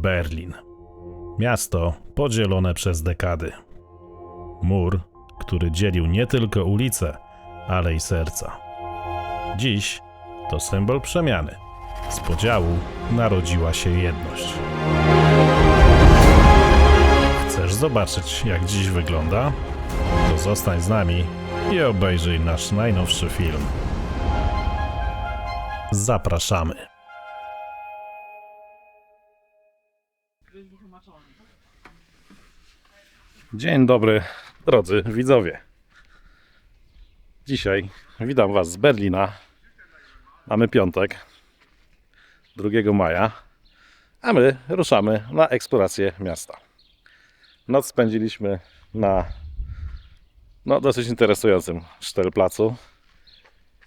Berlin. Miasto podzielone przez dekady. Mur, który dzielił nie tylko ulice, ale i serca. Dziś to symbol przemiany. Z podziału narodziła się jedność. Chcesz zobaczyć, jak dziś wygląda? To zostań z nami i obejrzyj nasz najnowszy film. Zapraszamy. Dzień dobry, drodzy widzowie. Dzisiaj witam Was z Berlina. Mamy piątek, 2 maja, a my ruszamy na eksplorację miasta. Noc spędziliśmy na no, dosyć interesującym Sztelplacu.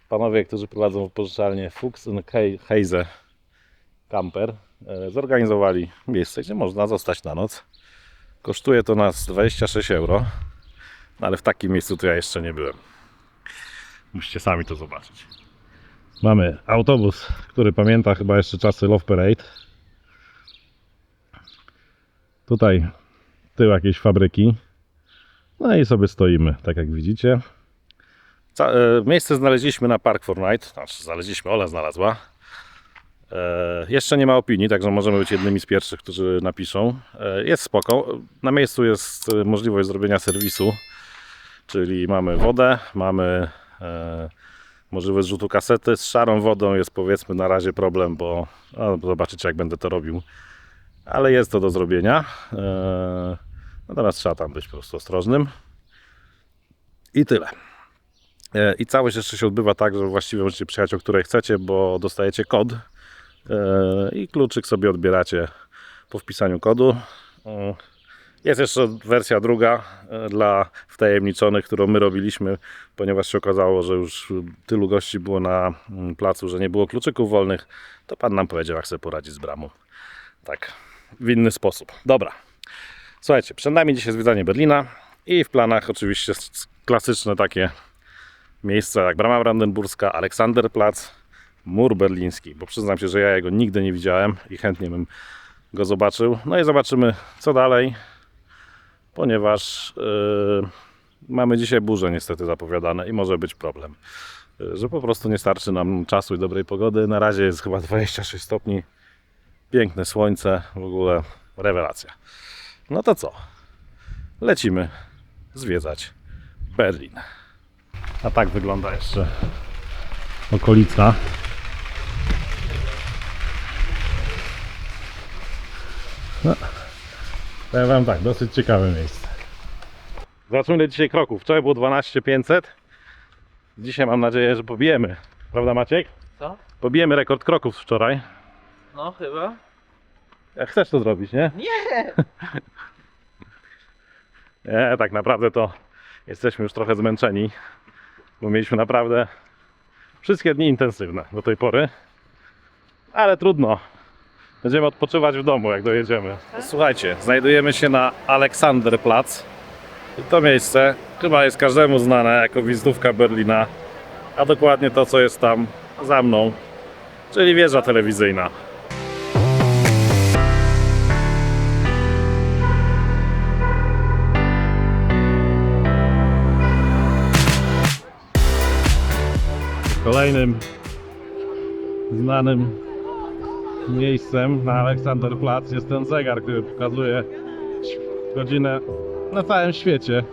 Panowie, którzy prowadzą wypożyczalnię Fuchs He- Heise Camper, e, zorganizowali miejsce, gdzie można zostać na noc. Kosztuje to nas 26 euro, no ale w takim miejscu to ja jeszcze nie byłem. Musicie sami to zobaczyć. Mamy autobus, który pamięta chyba jeszcze czasy Love Parade. Tutaj tył jakiejś fabryki. No i sobie stoimy, tak jak widzicie. Ca- e, miejsce znaleźliśmy na Park for Night. Znaczy, znaleźliśmy, Ola znalazła. E, jeszcze nie ma opinii, także możemy być jednymi z pierwszych, którzy napiszą. E, jest spoko. Na miejscu jest e, możliwość zrobienia serwisu, czyli mamy wodę, mamy możliwość rzutu kasety. Z szarą wodą jest powiedzmy na razie problem, bo no, zobaczycie jak będę to robił. Ale jest to do zrobienia. Natomiast trzeba tam być po prostu ostrożnym. I tyle. I całość jeszcze się odbywa tak, że właściwie możecie przyjechać o której chcecie, bo dostajecie kod i kluczyk sobie odbieracie po wpisaniu kodu. E, Jest jeszcze wersja druga e, dla wtajemniczonych, którą my robiliśmy, ponieważ się okazało, że już tylu gości było na mm, placu, że nie było kluczyków wolnych, to pan nam powiedział, jak sobie poradzić z bramą. Tak, w inny sposób. Dobra. Słuchajcie, przed nami dzisiaj zwiedzanie Berlina i w planach oczywiście klasyczne takie miejsca jak Brama Brandenburska, Aleksanderplatz, Mur Berliński, bo przyznam się, że ja jego nigdy nie widziałem i chętnie bym go zobaczył. No i zobaczymy co dalej, ponieważ yy, mamy dzisiaj burze niestety zapowiadane i może być problem, yy, że po prostu nie starczy nam czasu i dobrej pogody. Na razie jest chyba 26 stopni, piękne słońce, w ogóle rewelacja. No to co? Lecimy zwiedzać Berlin. A tak wygląda jeszcze okolica. No, powiem wam tak, dosyć ciekawe miejsce. Zobaczymy dzisiaj kroków. Wczoraj było 12500. Dzisiaj mam nadzieję, że pobijemy. Prawda Maciek? Co? Pobijemy rekord kroków z wczoraj. No chyba. Jak chcesz to zrobić, nie? Nie! Nie, tak naprawdę to jesteśmy już trochę zmęczeni, bo mieliśmy naprawdę wszystkie dni intensywne do tej pory. Ale trudno. Będziemy odpoczywać w domu, jak dojedziemy. Słuchajcie, znajdujemy się na Aleksanderplatz. To miejsce chyba jest każdemu znane jako wizytówka Berlina, a dokładnie to, co jest tam za mną, czyli wieża telewizyjna. Kolejnym znanym miejscem na Aleksanderplatz jest ten zegar, który pokazuje godzinę na całym świecie.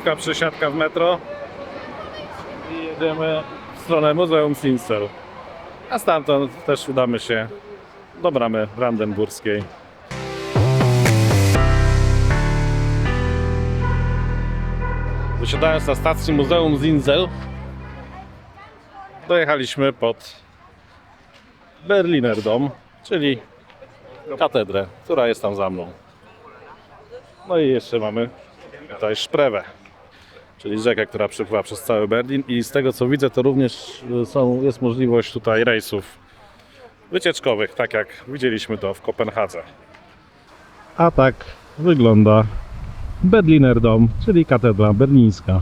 krótka przesiadka w metro i jedziemy w stronę Muzeum Sinsel. A stamtąd też udamy się do bramy brandenburskiej. Wysiadając na stacji Muzeum Zinzel dojechaliśmy pod Berliner Dom, czyli katedrę, która jest tam za mną. No i jeszcze mamy tutaj szprewę czyli rzekę, która przepływa przez cały Berlin i z tego co widzę, to również y, są, jest możliwość tutaj rejsów wycieczkowych, tak jak widzieliśmy to w Kopenhadze. A tak wygląda Berliner Dom, czyli katedra berlińska.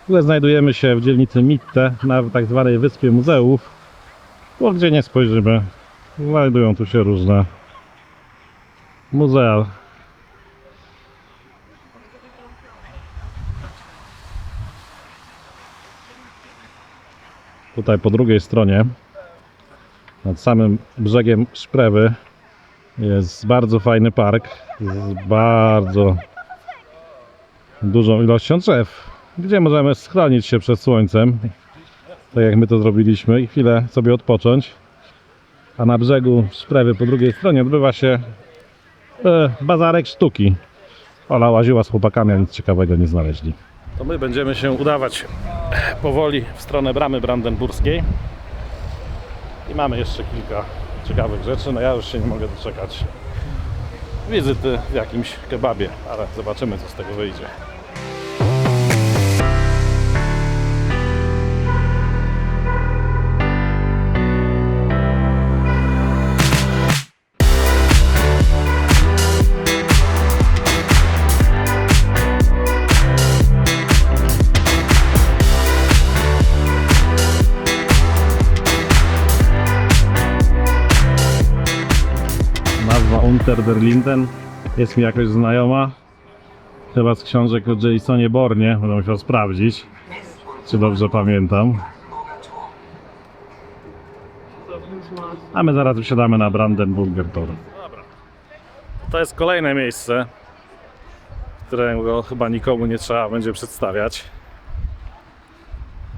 W ogóle znajdujemy się w dzielnicy Mitte, na tak zwanej wyspie muzeów, bo gdzie nie spojrzymy, znajdują tu się różne muzea. Tutaj po drugiej stronie, nad samym brzegiem Szprewy, jest bardzo fajny park z bardzo dużą ilością drzew, gdzie możemy schronić się przed słońcem, tak jak my to zrobiliśmy, i chwilę sobie odpocząć. A na brzegu Szprewy po drugiej stronie odbywa się e, bazarek sztuki. Ola łaziła z chłopakami, a nic ciekawego nie znaleźli. To my będziemy się udawać powoli w stronę bramy brandenburskiej. I mamy jeszcze kilka ciekawych rzeczy. No ja już się nie mogę doczekać wizyty w jakimś kebabie, ale zobaczymy co z tego wyjdzie. Nazwa Unter der Linden jest mi jakoś znajoma. Chyba z książek o Jasonie Bornie. Będę musiał sprawdzić, czy dobrze pamiętam. A my zaraz wysiadamy na Brandenburger Tor. To jest kolejne miejsce, którego chyba nikomu nie trzeba będzie przedstawiać.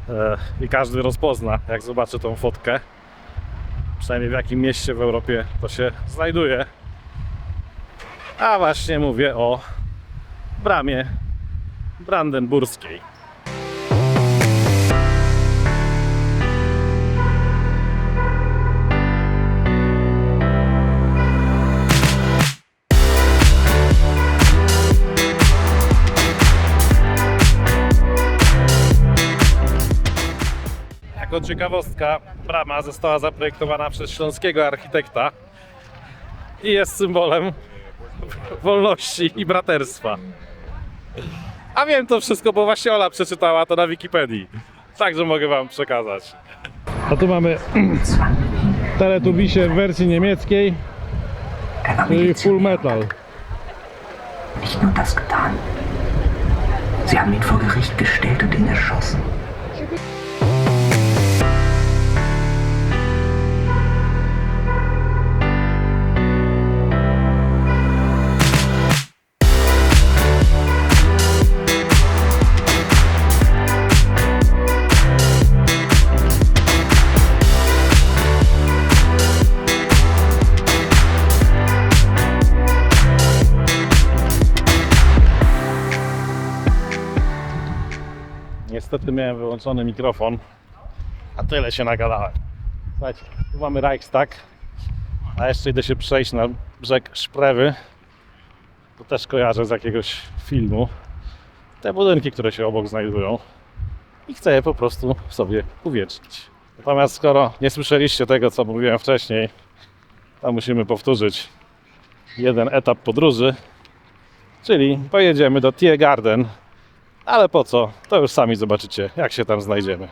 E, I każdy rozpozna, jak zobaczy tą fotkę przynajmniej w jakim mieście w Europie to się znajduje. A właśnie mówię o bramie brandenburskiej. Jako ciekawostka, brama została zaprojektowana przez śląskiego architekta i jest symbolem wolności i braterstwa. A wiem to wszystko, bo właśnie Ola przeczytała to na Wikipedii. Także mogę wam przekazać. A tu mamy Teletubisie w wersji niemieckiej, czyli. Full Metal. Nicht nur das getan. Sie haben ihn vor Gericht gestellt und ihn erschossen. Niestety miałem wyłączony mikrofon, a tyle się nagadałem. Słuchajcie, tu mamy Reichstag, a jeszcze idę się przejść na brzeg Szprewy. To też kojarzę z jakiegoś filmu. Te budynki, które się obok znajdują. I chcę je po prostu sobie uwiecznić. Natomiast skoro nie słyszeliście tego, co mówiłem wcześniej, to musimy powtórzyć jeden etap podróży. Czyli pojedziemy do Tiergarten, ale po co? To już sami zobaczycie, jak się tam znajdziemy.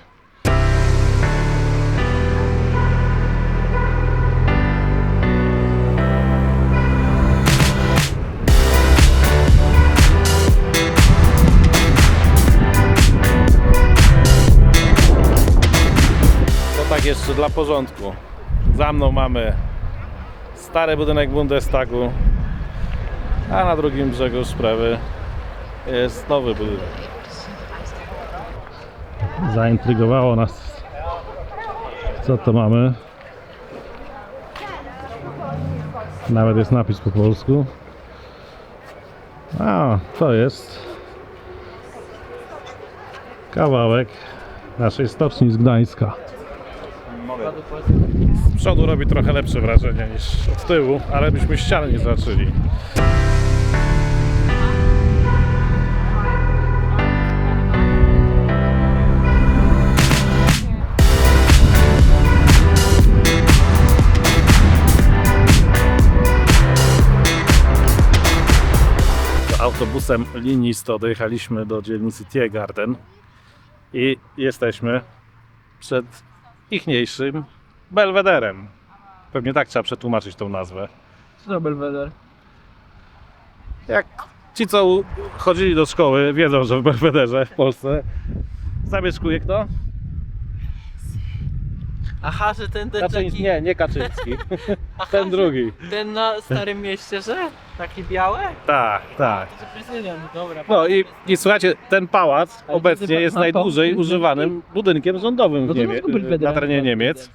Tak jeszcze dla porządku. Za mną mamy stary budynek Bundestagu, a na drugim brzegu sprawy jest nowy budynek. Zaintrygowało nas, co to mamy. Nawet jest napis po polsku. A, to jest kawałek naszej stoczni z Gdańska. Z przodu robi trochę lepsze wrażenie niż od tyłu, ale byśmy ściany nie zobaczyli. Autobusem linii 100 dojechaliśmy do dzielnicy Tiergarten i jesteśmy przed ichniejszym Belwederem. Pewnie tak trzeba przetłumaczyć tą nazwę. Co to Belweder? Jak ci, co chodzili do szkoły, wiedzą, że w Belwederze w Polsce zamieszkuje kto? Aha, że ten, Kaczyński, nie, nie Kaczyński. Aha, Ten że drugi. Ten na Starym Mieście, że? Taki białe? Tak, tak. To jest prezydent, dobra. No i, i słuchajcie, ten pałac Ale obecnie jest najdłużej używanym budynkiem rządowym No w to Niemie- na terenie Niemiec.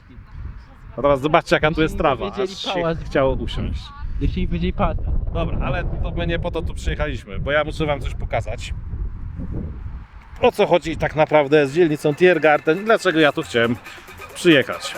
teraz zobaczcie jaka tu jest trawa, aż się pałac. chciało usiąść. Jeśli będzie patrz. Dobra, ale to my nie po to tu przyjechaliśmy, bo ja muszę wam coś pokazać. O co chodzi tak naprawdę z dzielnicą Tiergarten i dlaczego ja tu chciałem przyjechać.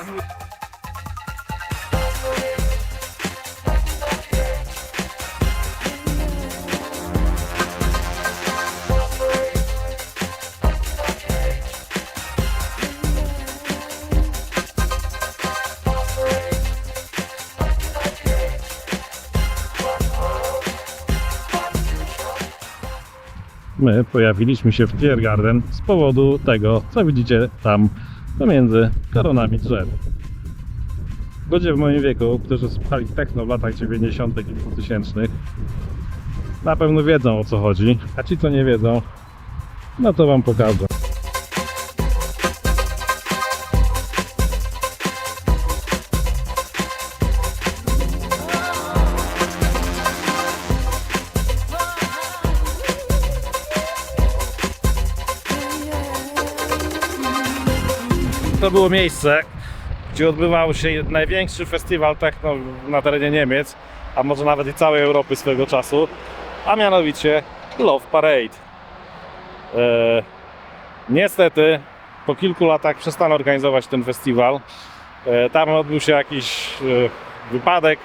My pojawiliśmy się w Tiergarten z powodu tego, co widzicie tam pomiędzy koronami drzew. Ludzie w moim wieku, którzy słuchali techno w latach 90. i 2000 na pewno wiedzą o co chodzi, a ci co nie wiedzą, no to wam pokażę. To było miejsce, gdzie odbywał się największy festiwal techno na terenie Niemiec, a może nawet i całej Europy swego czasu, a mianowicie Love Parade. E, niestety po kilku latach przestano organizować ten festiwal. E, tam odbył się jakiś e, wypadek,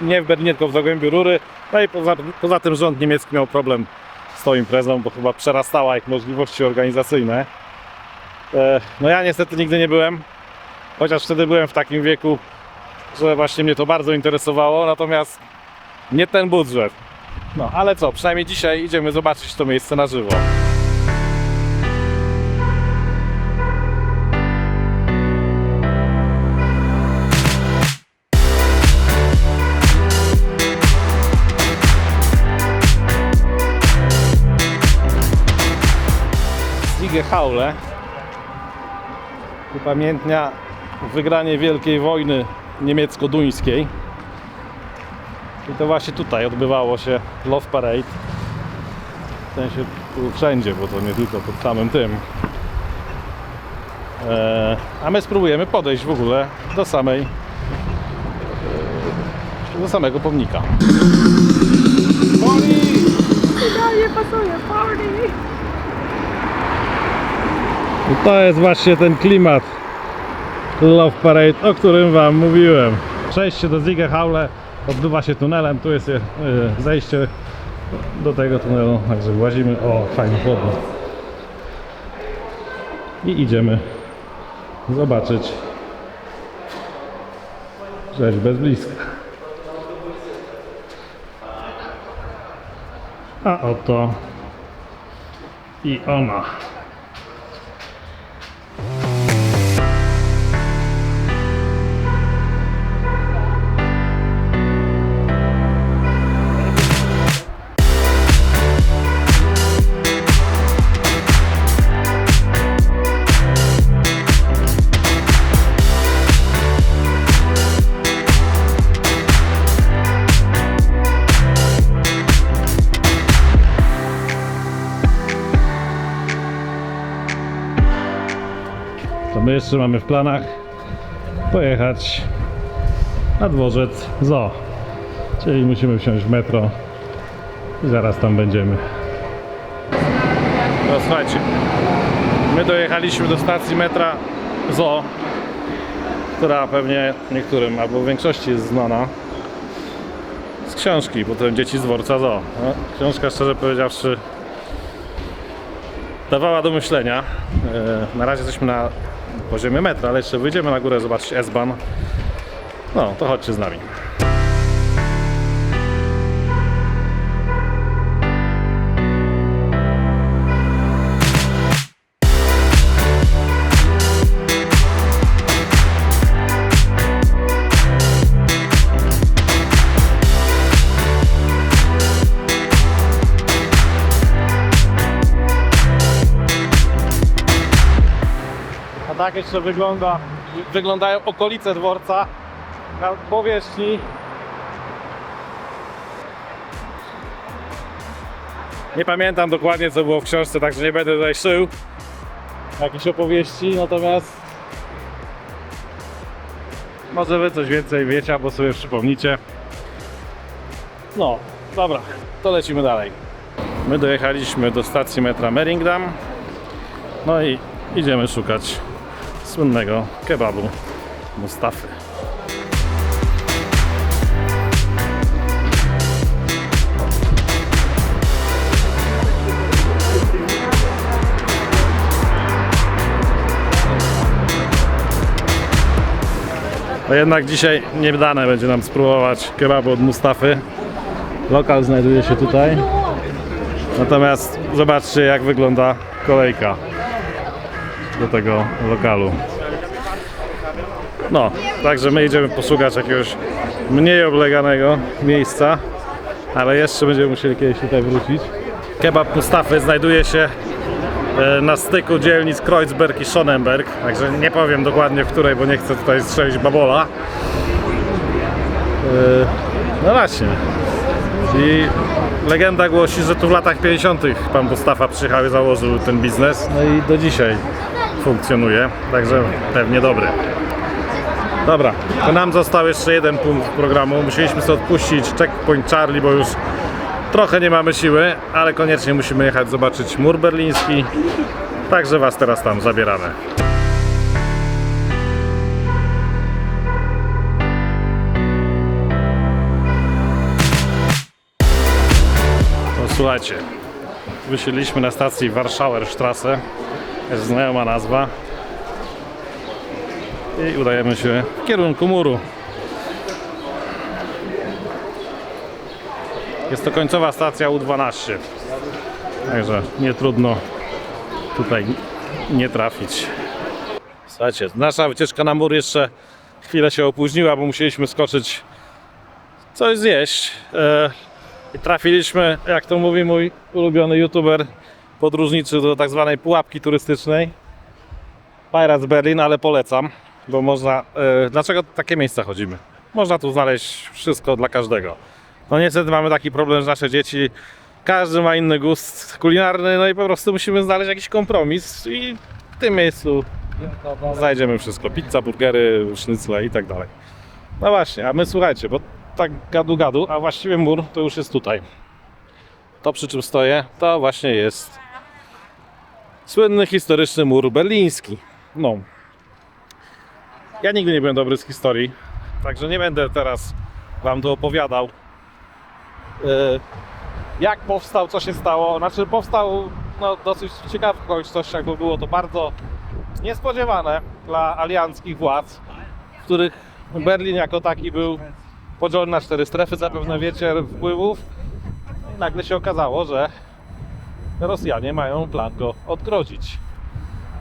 nie w Berlinie, tylko w Zagłębiu Rury. No i poza, poza tym rząd niemiecki miał problem z tą imprezą, bo chyba przerastała ich możliwości organizacyjne. E, No ja niestety nigdy nie byłem, chociaż wtedy byłem w takim wieku, że właśnie mnie to bardzo interesowało, natomiast nie ten budżet. No ale co, przynajmniej dzisiaj idziemy zobaczyć to miejsce na żywo. Stige Haule upamiętnia wygranie Wielkiej Wojny niemiecko-duńskiej. I to właśnie tutaj odbywało się Love Parade. W sensie tu wszędzie, bo to nie tylko pod samym tym. Eee, a my spróbujemy podejść w ogóle do samej eee, do samego pomnika. Poli! Idealnie pasuje, party! To jest właśnie ten klimat Love Parade, o którym Wam mówiłem. Przejście do Ziegehaule odbywa się tunelem, tu jest e, zejście do tego tunelu, także włazimy. O, fajny podwód. I idziemy zobaczyć rzecz bez bliska. A oto i ona. Jeszcze mamy w planach pojechać na dworzec Zoo. Czyli musimy wsiąść w metro i zaraz tam będziemy. No słuchajcie, My dojechaliśmy do stacji metra Zo, która pewnie niektórym albo większości jest znana z książki, potem Dzieci z dworca Zo. No, książka szczerze powiedziawszy dawała do myślenia. E, Na razie jesteśmy na poziomie metra, ale jeszcze wyjdziemy na górę zobaczyć S-Bahn. No, to chodźcie z nami. Tak jeszcze wygląda, wyglądają okolice dworca na powierzchni. Nie pamiętam dokładnie co było w książce, także nie będę tutaj szył jakiejś opowieści, natomiast może wy coś więcej wiecie, albo sobie przypomnicie. No, dobra, to lecimy dalej. My dojechaliśmy do stacji metra Meringham. No i idziemy szukać słynnego kebabu Mustafy. No jednak dzisiaj nie dane będzie nam spróbować kebabu od Mustafy. Lokal znajduje się tutaj. Natomiast zobaczcie jak wygląda kolejka do tego lokalu. No, także my idziemy poszukać jakiegoś mniej obleganego miejsca, ale jeszcze będziemy musieli kiedyś tutaj wrócić. Kebab Mustafy znajduje się e, na styku dzielnic Kreuzberg i Schonenberg, także nie powiem dokładnie w której, bo nie chcę tutaj strzelić babola. E, No właśnie. I legenda głosi, że tu w latach 50. pan Mustafa przyjechał i założył ten biznes, no i do dzisiaj funkcjonuje, także pewnie dobry. Dobra, to nam został jeszcze jeden punkt programu. Musieliśmy sobie odpuścić checkpoint Charlie, bo już trochę nie mamy siły, ale koniecznie musimy jechać zobaczyć mur berliński. Także Was teraz tam zabieramy. To słuchajcie, wysiedliśmy na stacji Warschauerstrasse, jest znajoma nazwa i udajemy się w kierunku muru. Jest to końcowa stacja U12, także nie trudno tutaj nie trafić. Słuchajcie, nasza wycieczka na mur jeszcze chwilę się opóźniła, bo musieliśmy skoczyć coś zjeść. E, I trafiliśmy, jak to mówi mój ulubiony youtuber podróżniczy, do tak zwanej pułapki turystycznej. Pirates Berlin, ale polecam, bo można. E, dlaczego takie miejsca chodzimy? Można tu znaleźć wszystko dla każdego. No niestety mamy taki problem, że nasze dzieci, każdy ma inny gust kulinarny, no i po prostu musimy znaleźć jakiś kompromis i w tym miejscu znajdziemy wszystko. Pizza, burgery, sznycle i tak dalej. No właśnie, a my słuchajcie, bo tak gadu gadu, a właściwie mur to już jest tutaj. To przy czym stoję, to właśnie jest słynny historyczny mur berliński. No. Ja nigdy nie byłem dobry z historii, także nie będę teraz wam tu opowiadał e, jak powstał, co się stało. Znaczy powstał no, dosyć w ciekawych okolicznościach, bo było to bardzo niespodziewane dla alianckich władz, w których Berlin jako taki był podzielony na cztery strefy, zapewne wiecie, wpływów. I nagle się okazało, że Rosjanie mają plan go odgrodzić.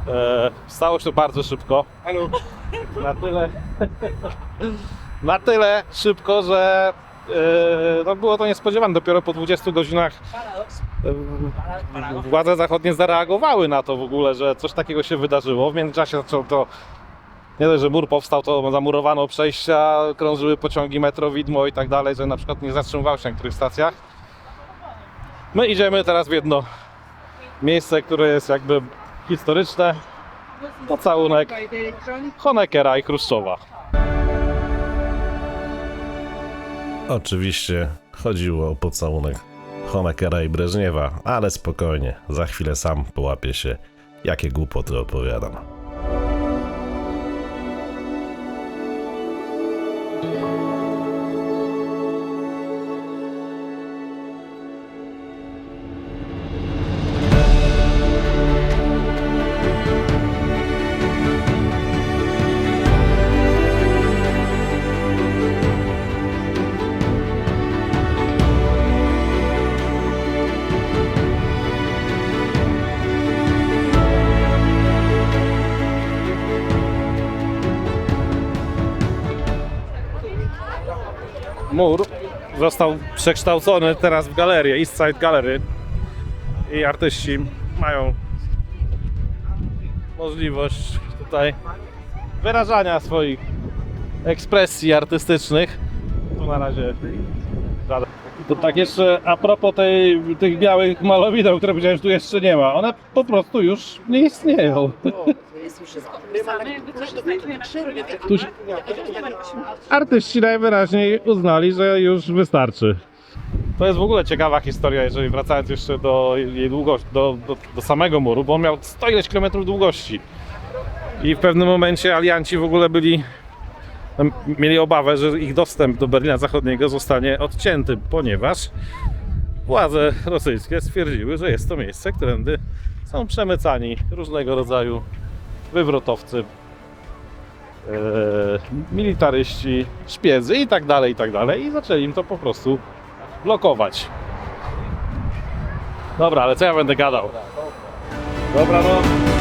E, stało się to bardzo szybko. Na tyle, na tyle szybko, że e, no było to niespodziewane. Dopiero po 20 godzinach e, władze zachodnie zareagowały na to w ogóle, że coś takiego się wydarzyło. W międzyczasie zaczął to nie dość, że mur powstał, to zamurowano przejścia, krążyły pociągi metro, widmo i tak dalej, że na przykład nie zatrzymywały się na niektórych stacjach. My idziemy teraz w jedno miejsce, które jest jakby historyczne. Pocałunek Honeckera i Chruszczowa. Oczywiście chodziło o pocałunek Honeckera i Breżniewa, ale spokojnie, za chwilę sam połapie się Jakie głupoty opowiadam. Został przekształcony teraz w galerię, East Side Gallery. I artyści mają możliwość tutaj wyrażania swoich ekspresji artystycznych. Tu na razie żaden. To tak jeszcze a propos tej, tych białych malowideł, które powiedziałem, że tu jeszcze nie ma. One po prostu już nie istnieją. Tu się- Artyści najwyraźniej uznali, że już wystarczy. To jest w ogóle ciekawa historia, jeżeli wracając jeszcze do jej długości, do, do, do samego muru, bo on miał 100 ileś kilometrów długości. I w pewnym momencie alianci w ogóle byli, no, mieli obawę, że ich dostęp do Berlina Zachodniego zostanie odcięty, ponieważ władze rosyjskie stwierdziły, że jest to miejsce, którędy są przemycani różnego rodzaju wywrotowcy, e, militaryści, szpiedzy i tak dalej, i tak dalej. I zaczęli im to po prostu blokować. Dobra, ale co ja będę gadał? Dobra, no.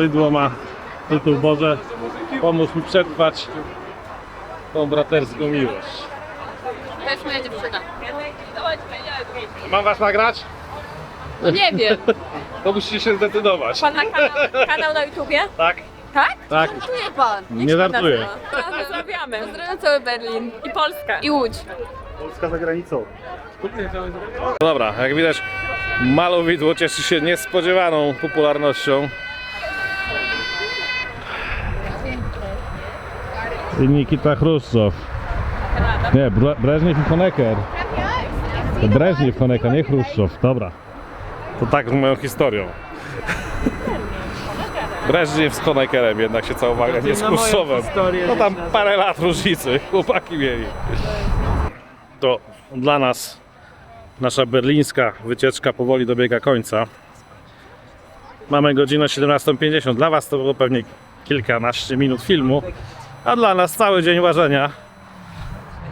To malowidło ma tytuł Boże, pomóż mi przetrwać tą braterską miłość. To jest moja dziewczyna. Mam was nagrać? Nie wiem. To musicie się zdecydować. Pan ma kanał, kanał na YouTubie? Tak? Tak? Tak. Żartuje pan. Nie Niech pan żartuję. nazywa. Pozdrawiamy. Pozdrawiam cały Berlin. I Polska. I Łódź. Dobra, jak widać, malowidło cieszy się niespodziewaną popularnością. I Nikita Chruszczow. Nie, Bre- Breżniew i Honecker. Breżniew, Honecker, nie Chruszczow. Dobra. To tak z moją historią. Breżniew z Honeckerem jednak się całowali, a nie z Chruszczowem. historię No tam parę lat różnicy chłopaki mieli. To dla nas nasza berlińska wycieczka powoli dobiega końca. Mamy godzinę 17.50. Dla Was to było pewnie kilkanaście minut filmu, a dla nas cały dzień łażenia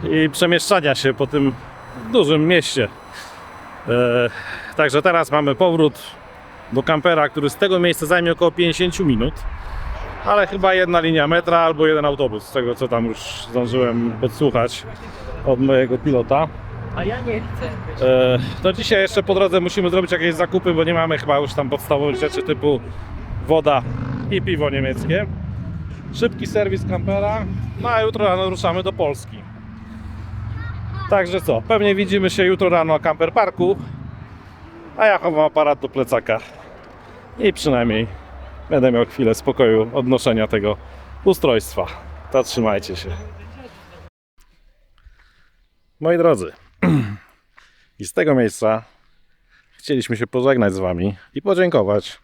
i przemieszczania się po tym dużym mieście. E, także teraz mamy powrót do kampera, który z tego miejsca zajmie około 50 minut. Ale chyba jedna linia metra albo jeden autobus, z tego co tam już zdążyłem podsłuchać od mojego pilota. A ja nie chcę. E, to dzisiaj jeszcze po drodze musimy zrobić jakieś zakupy, bo nie mamy chyba już tam podstawowych rzeczy typu woda i piwo niemieckie. Szybki serwis kampera, no a jutro rano ruszamy do Polski. Także co, pewnie widzimy się jutro rano na Camper Parku, a ja chowam aparat do plecaka i przynajmniej będę miał chwilę spokoju odnoszenia tego ustrojstwa. To trzymajcie się. Moi drodzy, i z tego miejsca chcieliśmy się pożegnać z Wami i podziękować,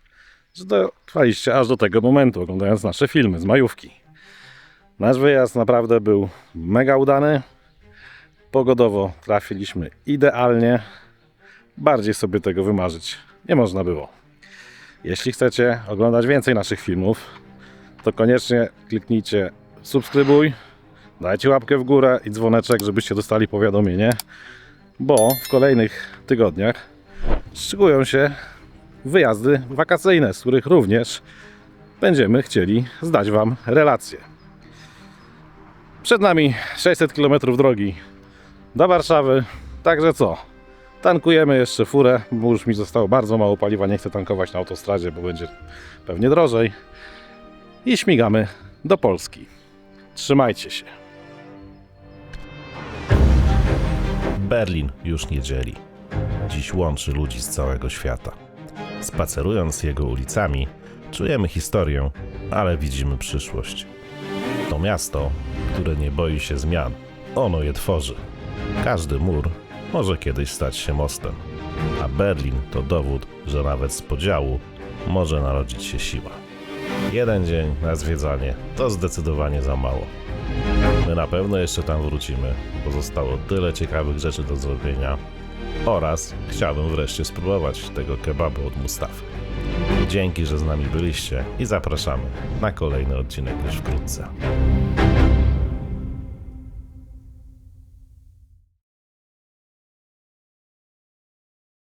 że dotrwaliście aż do tego momentu, oglądając nasze filmy z majówki. Nasz wyjazd naprawdę był mega udany. Pogodowo trafiliśmy idealnie. Bardziej sobie tego wymarzyć nie można było. Jeśli chcecie oglądać więcej naszych filmów, to koniecznie kliknijcie subskrybuj, dajcie łapkę w górę i dzwoneczek, żebyście dostali powiadomienie bo w kolejnych tygodniach szykują się wyjazdy wakacyjne, z których również będziemy chcieli zdać Wam relacje. Przed nami 600 km drogi do Warszawy, także co? Tankujemy jeszcze furę, bo już mi zostało bardzo mało paliwa. Nie chcę tankować na autostradzie, bo będzie pewnie drożej. I śmigamy do Polski. Trzymajcie się. Berlin już nie dzieli. Dziś łączy ludzi z całego świata. Spacerując jego ulicami, czujemy historię, ale widzimy przyszłość. To miasto, które nie boi się zmian. Ono je tworzy. Każdy mur może kiedyś stać się mostem. A Berlin to dowód, że nawet z podziału może narodzić się siła. Jeden dzień na zwiedzanie to zdecydowanie za mało. My na pewno jeszcze tam wrócimy, bo zostało tyle ciekawych rzeczy do zrobienia. Oraz chciałbym wreszcie spróbować tego kebabu od Mustafy. Dzięki, że z nami byliście i zapraszamy na kolejny odcinek już wkrótce.